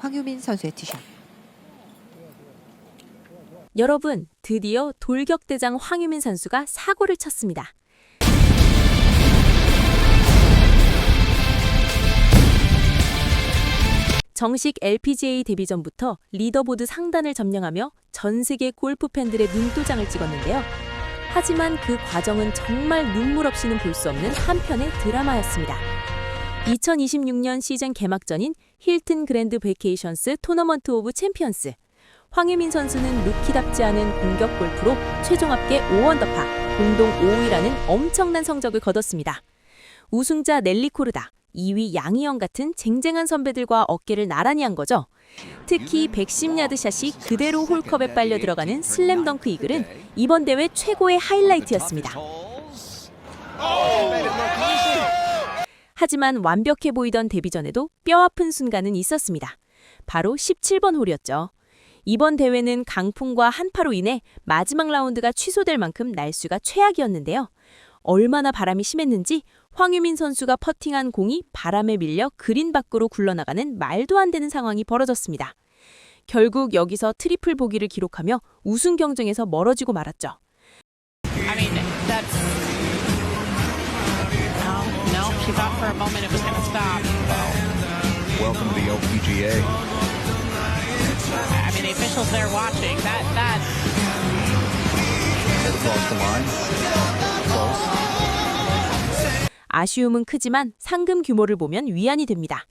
황유민 선수의 티샷. 여러분, 드디어 돌격대장 황유민 선수가 사고를 쳤습니다. 정식 LPGA 데뷔 전부터 리더보드 상단을 점령하며 전 세계 골프 팬들의 눈도장을 찍었는데요. 하지만 그 과정은 정말 눈물 없이는 볼 수 없는 한편의 드라마였습니다. 2026년 시즌 개막전인 힐튼 그랜드 베케이션스 토너먼트 오브 챔피언스. 황유민 선수는 루키답지 않은 공격 골프로 최종 합계 5언더파, 공동 5위라는 엄청난 성적을 거뒀습니다. 우승자 넬리 코르다, 2위 양희영 같은 쟁쟁한 선배들과 어깨를 나란히 한 거죠. 특히 110야드 샷이 그대로 홀컵에 빨려 들어가는 슬램덩크 이글은 이번 대회 최고의 하이라이트였습니다. 하지만 완벽해 보이던 데뷔전에도 뼈아픈 순간은 있었습니다. 바로 17번 홀이었죠. 이번 대회는 강풍과 한파로 인해 마지막 라운드가 취소될 만큼 날씨가 최악이었는데요. 얼마나 바람이 심했는지 황유민 선수가 퍼팅한 공이 바람에 밀려 그린 밖으로 굴러나가는 말도 안 되는 상황이 벌어졌습니다. 결국 여기서 트리플 보기를 기록하며 우승 경쟁에서 멀어지고 말았죠. I mean, for a moment it was going to stop. Welcome to the LPGA. I mean, the officials there watching. That, that, Across the line. Close. 아쉬움은 크지만 상금 규모를 보면 위안이 됩니다.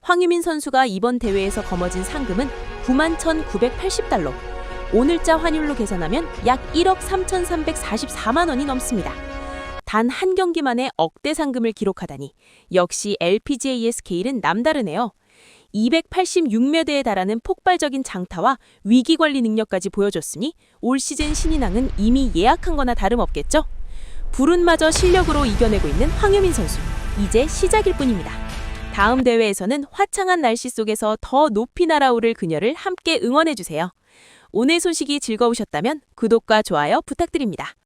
황유민 선수가 이번 대회에서 거머쥔 상금은 9만 1,980달러. 오늘자 환율로 계산하면 약 1억 3,344만 원이 넘습니다. 단 한 경기 만에 억대 상금을 기록하다니 역시 LPGA의 스케일은 남다르네요. 286몇 회에 달하는 폭발적인 장타와 위기 관리 능력까지 보여줬으니 올 시즌 신인왕은 이미 예약한 거나 다름없겠죠? 불운마저 실력으로 이겨내고 있는 황유민 선수. 이제 시작일 뿐입니다. 다음 대회에서는 화창한 날씨 속에서 더 높이 날아오를 그녀를 함께 응원해주세요. 오늘 소식이 즐거우셨다면 구독과 좋아요 부탁드립니다.